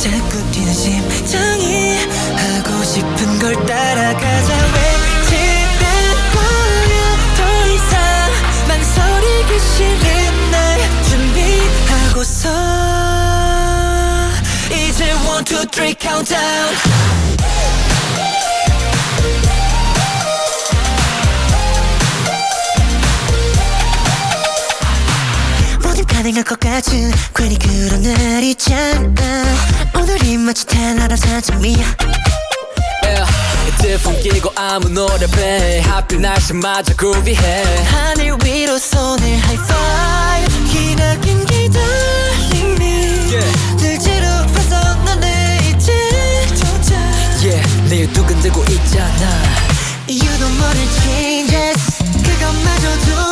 자꾸 뛰는 심장이 하고 싶은 걸 따라가자. 외치는 거야 더 이상 망설이기 싫은 날 준비하고서 이제 one two three countdown 가능할 것 같은 괜히 그런 날 있잖아. 오늘이 마치 달나라 사점이야. 드폰 끼고 아무 노래 배 하필 날씨마저 그루비해. 하늘 위로 손을 하이파이브 기나긴 기다림이 Yeah. 늘 지루해서 너네 이제 조차 Yeah. 내일 두근대고 있잖아. You don't wanna changes 그것마저도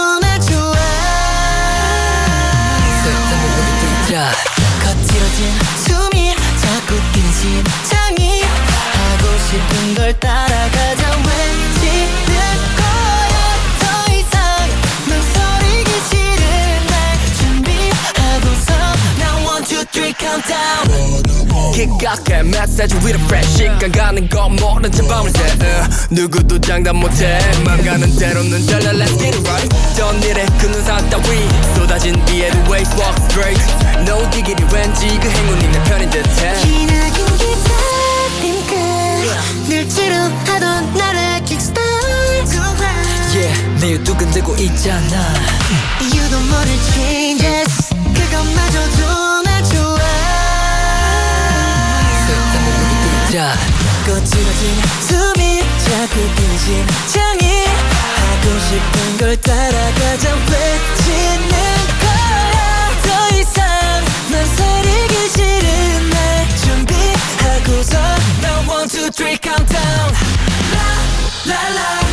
걸 따라가자. 외치는 거야. 더 이상 망설이기 싫은 날 준비하고서 Now one two three countdown. 기각해. 메시지 위로 fresh 시간. 가는 거 모른 채 밤을 새 누구도 장담 못해. 맘 가는 대로는 달려 let's get it right 있잖아. You don't wanna changes. 그것마저도 나 좋아. 쓸데없는 우리 뛰자. 거칠어진 숨이 자꾸 뛰는 심장이 하고 싶은 걸 따라가자. 외치는 거야. 더 이상 망설이기 싫은 날 준비하고서. Now one two three countdown. la la la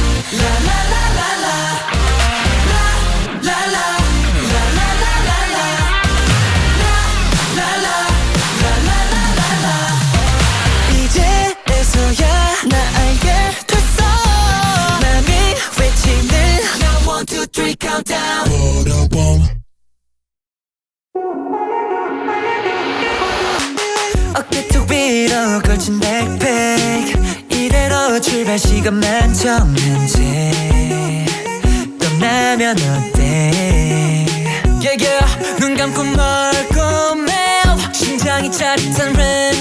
위로 걸친 백팩 이대로 출발 시간만 정했지. 떠나면 어때? Yeah yeah. 눈 감고 멀고 매우 심장이 짜릿한 랜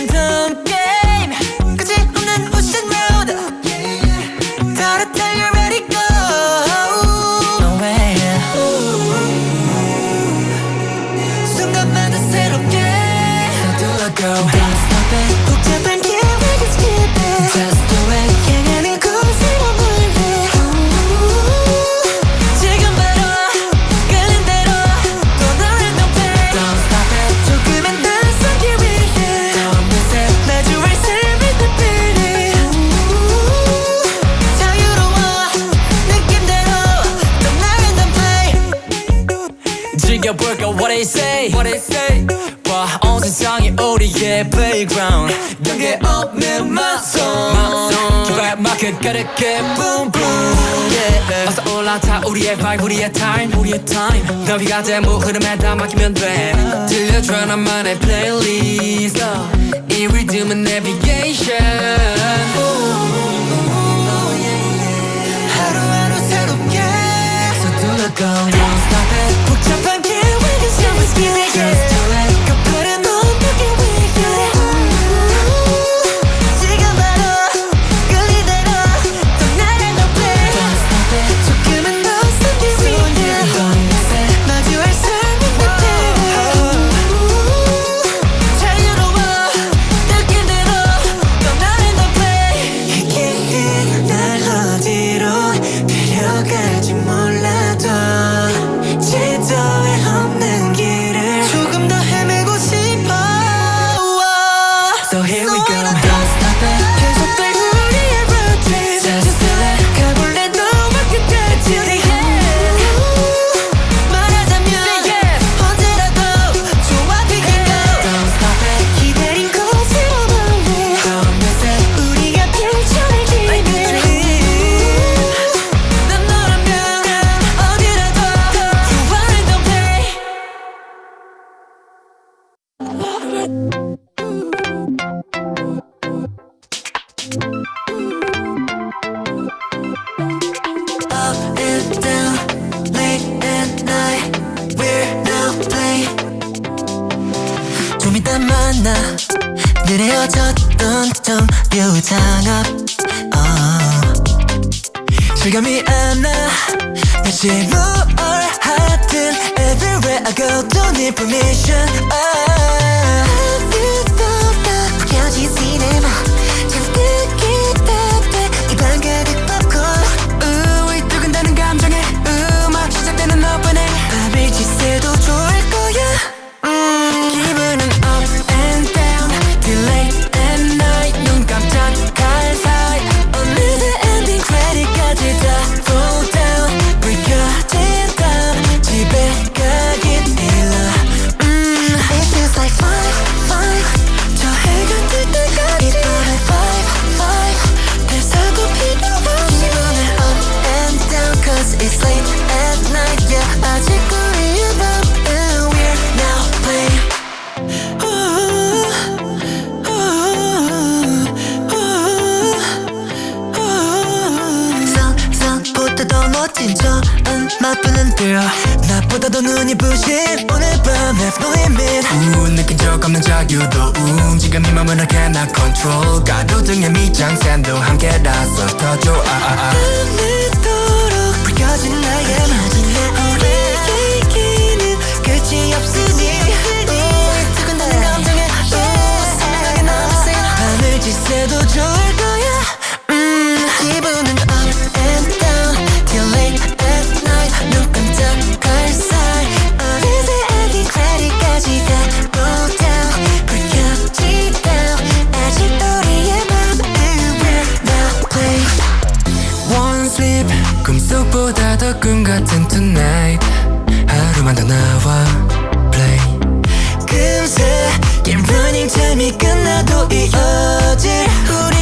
덮해 즐겨볼까 what they say what they say 봐온 세상이 우리의 playground 경계 없는 마성 기발 마크 가득해 boom boom yeah. 어서 올라타 우리의 vibe 우리의 time 우리의 time 너비가 되무 흐름에 다 맡기면 돼 들려줘 나만의 playlist 이 리듬은 navigation 하 나늘 헤어졌던 좀 묘장합 어. 실감이 안나 다시 뭘 하든 Everywhere I go don't need permission 아. 하늘도 다 켜진 시네마 멋진 저 맛보는 girl 나보다 더 눈이 부신 오늘 밤 Have no limit. 우 느낀 적 없는 자유도 움직여 네 맘을 I cannot control. 가로등의 밑장센도 함께라서 더 좋아 sleep 꿈속보다 더 꿈 같은 tonight. 하루만 더 나와 play. 금세 게임 running 타임이 끝나도 이어질 우리